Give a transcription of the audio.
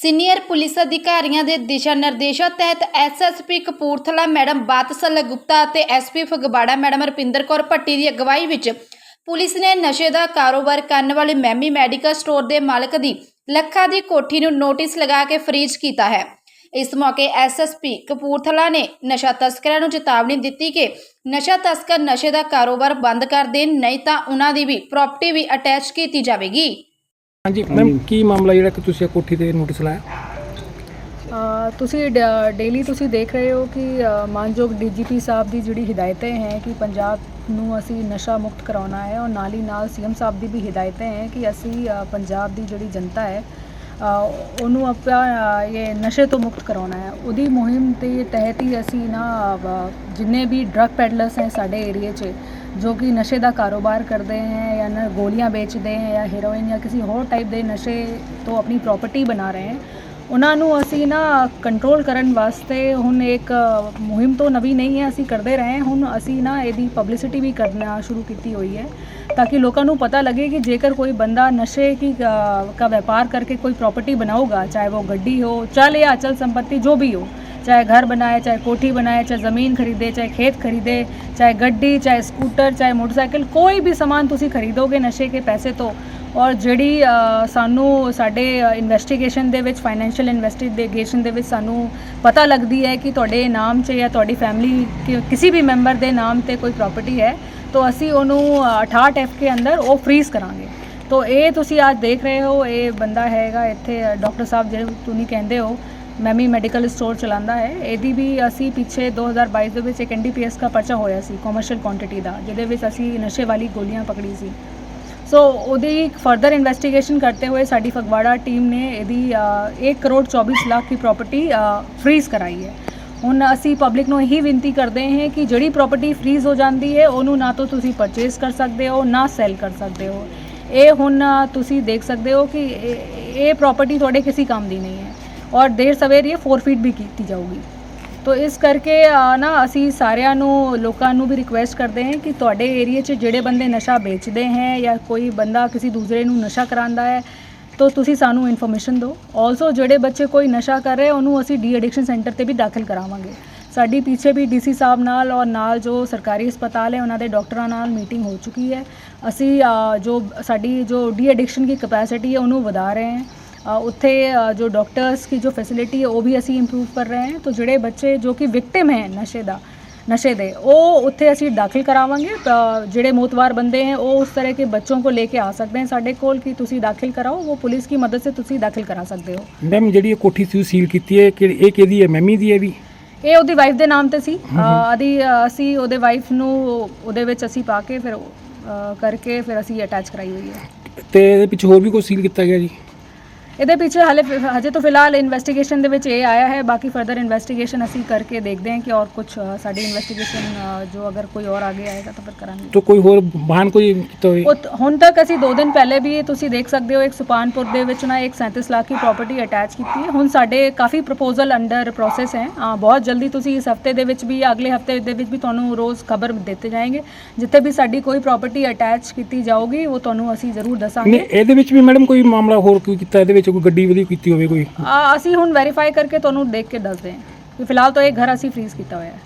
Senior police ਅਧਿਕਾਰੀਆਂ ਦੇ ਦਿਸ਼ਾ ਨਿਰਦੇਸ਼ਾਂ ਤਹਿਤ ਐਸਐਸਪੀ ਕਪੂਰਥਲਾ ਮੈਡਮ ਬਾਤਸਲ ਗੁਪਤਾ ਅਤੇ ਐਸਪੀ ਫਗਵਾੜਾ ਮੈਡਮ ਰਪਿੰਦਰ ਕੌਰ ਭੱਟੀ ਦੀ ਅਗਵਾਈ ਵਿੱਚ ਪੁਲਿਸ ਨੇ ਨਸ਼ੇ ਦਾ ਕਾਰੋਬਾਰ ਕਰਨ ਵਾਲੇ ਮੈਮੀ ਮੈਡੀਕਲ ਸਟੋਰ ਦੇ ਮਾਲਕ ਦੀ ਲੱਖਾਂ ਦੀ ਕੋਠੀ ਨੂੰ ਨੋਟਿਸ ਲਗਾ ਕੇ ਫਰੀਜ਼ ਕੀਤਾ ਹੈ। ਇਸ ਮੌਕੇ ਐਸਐਸਪੀ ਕਪੂਰਥਲਾ ਨੇ ਨਸ਼ਾ ਤਸਕਰਾਂ ਨੂੰ ਚੇਤਾਵਨੀ ਦਿੱਤੀ ਕਿ ਨਸ਼ਾ ਤਸਕਰ ਨਸ਼ੇ ਦਾ ਕਾਰੋਬਾਰ ਬੰਦ ਕਰ ਦੇਣ, ਨਹੀਂ ਤਾਂ ਉਹਨਾਂ ਦੀ ਵੀ ਪ੍ਰਾਪਰਟੀ ਵੀ ਅਟੈਚ ਕੀਤੀ ਜਾਵੇਗੀ। ਹਾਂਜੀ ਮੈਮ ਕੀ ਮਾਮਲਾ ਜਿਹੜਾ ਕਿ ਤੁਸੀਂ ਇਹ ਕੋਠੀ ਤੇ ਨੋਟਿਸ ਲਾਇਆ? ਅ, ਤੁਸੀਂ ਡ- ਡੇਲੀ ਤੁਸੀਂ ਦੇਖ ਰਹੇ ਹੋ ਕਿ ਅ, ਮਾਨਯੋਗ ਡੀਜੀਪੀ ਸਾਹਿਬ ਦੀ ਜਿਹੜੀ ਹਦਾਇਤਾਂ ਹੈ ਕਿ ਪੰਜਾਬ ਨੂੰ ਅਸੀਂ ਨਸ਼ਾ ਮੁਕਤ ਕਰਾਉਣਾ ਹੈ ਔਰ ਨਾਲ ਹੀ ਨਾਲ ਸੀਐਮ ਸਾਹਿਬ ਦੀ ਵੀ ਹਦਾਇਤਾਂ ਹੈ ਕਿ ਅਸੀਂ ਅ, ਪੰਜਾਬ ਦੀ ਜਿਹੜੀ ਜਨਤਾ ਹੈ ਉਹਨੂੰ ਆਪਾਂ ਇਹ ਨਸ਼ੇ ਤੋਂ ਮੁਕਤ ਕਰਾਉਣਾ ਹੈ। ਉਹਦੀ ਮੁਹਿੰਮ ਦੇ ਤਹਿਤ ਹੀ ਅਸੀਂ ਨਾ ਜਿੰਨੇ ਵੀ ਡਰੱਗ ਪੈਡਲਰਸ ਹੈ ਸਾਡੇ ਏਰੀਏ 'ਚ, ਜੋ ਕਿ ਨਸ਼ੇ ਦਾ ਕਾਰੋਬਾਰ ਕਰਦੇ ਹੈ ਜਾਂ ਨਾ ਗੋਲੀਆਂ ਵੇਚਦੇ ਹੈ ਜਾਂ ਹੀਰੋਇਨ ਜਾਂ ਕਿਸੇ ਹੋਰ ਟਾਈਪ ਦੇ ਨਸ਼ੇ ਤੋਂ ਆਪਣੀ ਪ੍ਰਾਪਰਟੀ ਬਣਾ ਰਹੇ ਹੈ, ਉਹਨਾਂ ਨੂੰ ਅਸੀਂ ਨਾ ਕੰਟਰੋਲ ਕਰਨ ਵਾਸਤੇ ਹੁਣ ਇੱਕ ਮੁਹਿੰਮ ਤੋਂ ਨਵੀਂ ਨਹੀਂ ਹੈ, ਅਸੀਂ ਕਰਦੇ ਰਹੇ ਹੁਣ ਅਸੀਂ ਨਾ ਇਹਦੀ ਪਬਲਿਸਿਟੀ ਵੀ ਕਰਨਾ ਸ਼ੁਰੂ ਕੀਤੀ ਹੋਈ ਹੈ। ਤਾਂ ਕਿ ਲੋਕਾਂ ਨੂੰ ਪਤਾ ਲੱਗੇ ਕਿ ਜੇਕਰ ਕੋਈ ਬੰਦਾ ਨਸ਼ੇ की अ, का व्यापार करके कोई प्रॉपर्टी बनाऊगा चाहे वो गड्डी हो चल या अचल संपत्ति जो भी हो चाहे घर बनाए चाहे कोठी बनाए चाहे ज़मीन खरीदे चाहे खेत खरीदे चाहे गड्डी चाहे स्कूटर चाहे मोटरसाइकिल कोई भी सामान ਤੁਸੀਂ ਖਰੀਦੋਗੇ ਨਸ਼ੇ ਕੇ ਪੈਸੇ ਤੋਂ ਔਰ ਜਿਹੜੀ ਅ, ਸਾਨੂੰ ਸਾਡੇ ਇਨਵੈਸਟੀਗੇਸ਼ਨ ਦੇ ਵਿੱਚ ਫਾਈਨੈਂਸ਼ੀਅਲ ਇਨਵੈਸਟੀਗੇਸ਼ਨ ਦੇ ਵਿੱਚ ਸਾਨੂੰ ਪਤਾ ਲੱਗਦੀ ਹੈ ਕਿ ਤੁਹਾਡੇ ਨਾਮ 'ਚ ਜਾਂ ਤੁਹਾਡੀ ਫੈਮਿਲੀ ਕਿਸੇ ਵੀ ਮੈਂਬਰ ਦੇ ਨਾਮ ਤੇ ਕੋਈ ਪ੍ਰਾਪਰਟੀ ਹੈ ਤਾਂ ਅਸੀਂ ਉਹਨੂੰ ਅ, 68 ਐਫ ਕੇ ਅੰਦਰ ਉਹ ਫ੍ਰੀਜ਼ ਕਰਾਂਗੇ। ਤਾਂ ਇਹ ਤੁਸੀਂ ਅੱਜ ਦੇਖ ਰਹੇ ਹੋ ਇਹ ਬੰਦਾ ਹੈਗਾ ਇੱਥੇ ਡਾਕਟਰ ਸਾਹਿਬ ਜਿਹੜੇ ਤੁਸੀਂ ਕਹਿੰਦੇ ਹੋ ਮੈਮੀ ਮੈਡੀਕਲ ਸਟੋਰ ਚਲਾਉਂਦਾ ਹੈ। ਇਹਦੀ ਵੀ ਅਸੀਂ ਪਿੱਛੇ 2022 ਦੇ ਵਿੱਚ ਇੱਕ ਐਨਡੀਪੀਐਸ ਦਾ ਪਰਚਾ ਹੋਇਆ ਸੀ ਕਮਰਸ਼ੀਅਲ ਕੁਆਂਟੀਟੀ ਦਾ ਜਿਹਦੇ ਵਿੱਚ ਅਸੀਂ ਨਸ਼ੇ ਵਾਲੀ ਗੋਲੀਆਂ ਪਕੜੀ ਸੀ। ਸੋ ਉਹਦੀ ਫਰਦਰ ਇਨਵੈਸਟੀਗੇਸ਼ਨ ਕਰਤੇ ਹੋਏ ਸਾਡੀ ਫਗਵਾੜਾ ਟੀਮ ਨੇ ਇਹਦੀ ਅ, 1 ਕਰੋੜ 24 ਲੱਖ ਦੀ ਪ੍ਰਾਪਰਟੀ ਫ੍ਰੀਜ਼ ਕਰਾਈ ਹੈ। ਹੁਣ ਅਸੀਂ ਪਬਲਿਕ ਨੂੰ ਇਹੀ ਬੇਨਤੀ ਕਰਦੇ ਹਾਂ ਕਿ ਜਿਹੜੀ ਪ੍ਰਾਪਰਟੀ ਫ੍ਰੀਜ਼ ਹੋ ਜਾਂਦੀ ਹੈ, ਉਹਨੂੰ ਨਾ ਤਾਂ ਤੁਸੀਂ ਪਰਚੇਸ ਕਰ ਸਕਦੇ ਹੋ, ਨਾ ਸੈਲ ਕਰ ਸਕਦੇ ਹੋ। ਇਹ ਹੁਣ ਤੁਸੀਂ ਦੇਖ ਸਕਦੇ ਹੋ ਕਿ ਇਹ- ਇਹ ਪ੍ਰਾਪਰਟੀ ਤੁਹਾਡੇ ਕਿਸੇ ਕੰਮ ਦੀ ਨਹੀਂ ਹੈ। ਔਰ ਦੇਰ ਸਵੇਰ ਇਹ ਫੋਰਫੀਟ ਵੀ ਕੀਤੀ ਜਾਊਗੀ। ਤੋ ਇਸ ਕਰਕੇ ਨਾ ਅਸੀਂ ਸਾਰਿਆਂ ਨੂੰ, ਲੋਕਾਂ ਨੂੰ ਵੀ ਰਿਕੁਐਸਟ ਕਰਦੇ ਹਾਂ ਕਿ ਤੁਹਾਡੇ ਏਰੀਆ 'ਚ ਜਿਹੜੇ ਬੰਦੇ ਨਸ਼ਾ ਵੇਚਦੇ ਹੈ ਜਾਂ ਕੋਈ ਬੰਦਾ ਕਿਸੇ ਦੂਸਰੇ ਨੂੰ ਨਸ਼ਾ ਕਰਾਉਂਦਾ ਹੈ ਤੋ ਤੁਸੀਂ ਸਾਨੂੰ ਇਨਫੋਰਮੇਸ਼ਨ ਦਿਓ। ਆਲਸੋ ਜਿਹੜੇ ਬੱਚੇ ਕੋਈ ਨਸ਼ਾ ਕਰ ਰਹੇ, ਉਹਨੂੰ ਅਸੀਂ ਡੀ ਐਡਿਕਸ਼ਨ ਸੈਂਟਰ ਤੇ ਵੀ ਦਾਖਲ ਕਰਾਵਾਂਗੇ। ਸਾਡੀ ਪਿੱਛੇ ਵੀ ਡੀਸੀ ਸਾਹਿਬ ਨਾਲ ਔਰ ਨਾਲ ਜੋ ਸਰਕਾਰੀ ਹਸਪਤਾਲ ਹੈ, ਉਹਨਾਂ ਦੇ ਡਾਕਟਰਾਂ ਨਾਲ ਮੀਟਿੰਗ ਹੋ ਚੁੱਕੀ ਹੈ। ਅਸੀਂ ਜੋ ਸਾਡੀ ਜੋ ਡੀ ਐਡਿਕਸ਼ਨ ਦੀ ਕਪੈਸਿਟੀ ਹੈ, ਉਹਨੂੰ ਵਧਾ ਰਹੇ ਹਾਂ। ਉੱਥੇ ਜੋ ਡਾਕਟਰਸ ਕੀ ਜੋ ਫੈਸਿਲਿਟੀ ਹੈ, ਉਹ ਵੀ ਅਸੀਂ ਇੰਪਰੂਵ ਕਰ ਰਹੇ ਹਾਂ। ਤਾਂ ਜਿਹੜੇ ਬੱਚੇ ਜੋ ਕਿ ਵਿਕਟਿਮ ਹੈ ਨਸ਼ੇ ਦਾ ਨਸ਼ੇ ਦੇ ਉਹ ਉੱਥੇ ਅਸੀਂ ਦਾਖਲ ਕਰਾਵਾਂਗੇ ਤਾਂ ਜਿਹੜੇ ਮੋਤਵਾਰ ਬੰਦੇ हैं ਉਹ ਉਸ ਤਰ੍ਹਾਂ के बच्चों को लेके आ सकते हैं ਸਾਡੇ ਕੋਲ ਕਿ ਤੁਸੀਂ ਦਾਖਲ ਕਰਾਓ ਉਹ ਪੁਲਿਸ की ਮਦਦ से ਤੁਸੀਂ ਦਾਖਲ ਕਰਾ ਸਕਦੇ ਹੋ ਮੈਮ ਜਿਹੜੀ ਇਹ ਕੋਠੀ ਤੁਸੀਂ ਸੀਲ ਕੀਤੀ ਹੈ ਕਿ ਇਹ ਕਿਹਦੀ ਹੈ ਮੈਮੀ ਦੀ ਹੈ ਵੀ ਇਹ ਉਹਦੀ ਵਾਈਫ ਦੇ ਨਾਮ ਤੇ ਸੀ ਅ, ਅਦੀ ਅ, ਅਸੀਂ ਉਹਦੇ ਵਾਈਫ ਨੂੰ ਉਹਦੇ ਵਿੱਚ ਅਸੀਂ ਪਾ ਕੇ ਫਿਰ ਅ, ਕਰਕੇ ਫਿਰ ਅਸੀਂ ਅਟੈਚ ਕਰਾਈ ਹੋਈ ਹੈ ਤੇ ਇਹਦੇ ਪਿੱਛੇ ਹੋਰ ਵੀ ਕੋਈ ਸੀਲ ਕੀਤਾ ਗਿਆ ਜੀ ਇਹਦੇ ਪਿੱਛੇ ਹਾਲੇ ਫਿ- ਹਜੇ ਤਾਂ ਫਿਲਹਾਲ ਇਨਵੈਸਟੀਗੇਸ਼ਨ ਦੇ ਵਿੱਚ ਇਹ ਆਇਆ ਹੈ ਬਾਕੀ ਫਰਦਰ ਇਨਵੈਸਟੀਗੇਸ਼ਨ ਅਸੀਂ ਕਰਕੇ ਦੇਖਦੇ ਹਾਂ ਕਿ ਔਰ ਕੁਝ ਸਾਡੀ ਇਨਵੈਸਟੀਗੇਸ਼ਨ ਜੋ ਅਗਰ ਕੋਈ ਔਰ ਆਗੇ ਆਏਗਾ ਤਾਂ ਫਿਰ ਕਰਾਂਗੇ। ਤਾਂ ਕੋਈ ਹੋਰ ਵਾਹਨ ਕੋਈ ਕੀਤਾ ਹੋਵੇ ਉਹ ਤ- ਹੁਣ ਤੱਕ ਅਸੀਂ 2 ਦਿਨ ਪਹਿਲੇ ਵੀ ਤੁਸੀਂ ਦੇਖ ਸਕਦੇ ਹੋ ਇੱਕ ਸੁਪਾਨਪੁਰ ਦੇ ਵਿੱਚ ਨਾ ਇੱਕ 37 ਲੱਖ ਦੀ ਪ੍ਰਾਪਰਟੀ ਅਟੈਚ ਕੀਤੀ ਹੈ। ਹੁਣ ਸਾਡੇ ਕਾਫੀ ਪ੍ਰਪੋਜ਼ਲ ਅੰਡਰ ਪ੍ਰੋਸੈਸ ਹੈ। ਅ, ਬਹੁਤ ਜਲਦੀ ਤੁਸੀਂ ਇਸ ਹਫ਼ਤੇ ਦੇ ਵਿੱਚ ਵੀ ਅਗਲੇ ਹਫ਼ਤੇ ਦੇ ਵਿੱਚ ਵੀ ਤੁਹਾਨੂੰ ਰੋਜ਼ ਖਬਰ ਦਿੱਤੇ ਜਾਣਗੇ ਜਿੱਥੇ ਵੀ ਸਾਡੀ ਕੋਈ ਪ੍ਰਾਪਰਟੀ ਅਟੈਚ ਕੀਤੀ ਜਾਊਗੀ ਉਹ ਤੁਹਾਨੂੰ ਅਸੀਂ ਜ਼ਰੂਰ ਨਹੀਂ ਦੱਸਾਂਗੇ ਇਹਦੇ ਵਿੱਚ ਵੀ ਮੈਡਮ ਕੋਈ ਮਾਮਲਾ ਹੋਰ ਕੋਈ ਕੀਤਾ? ਇਹਦੇ ਵਿੱਚ ਕੋਈ ਗੱਡੀ ਵਧੀਆ ਕੀਤੀ ਹੋਵੇ ਕੋਈ? ਆ, ਅਸੀਂ ਹੁਣ ਵੈਰੀਫਾਈ ਕਰਕੇ ਤੁਹਾਨੂੰ ਦੇਖ ਕੇ ਦੱਸਦੇ ਹਾਂ। ਕਿ ਫਿਲਹਾਲ ਤਾਂ ਇਹ ਘਰ ਅਸੀਂ ਫ੍ਰੀਜ਼ ਕੀਤਾ ਹੋਇਆ ਹੈ।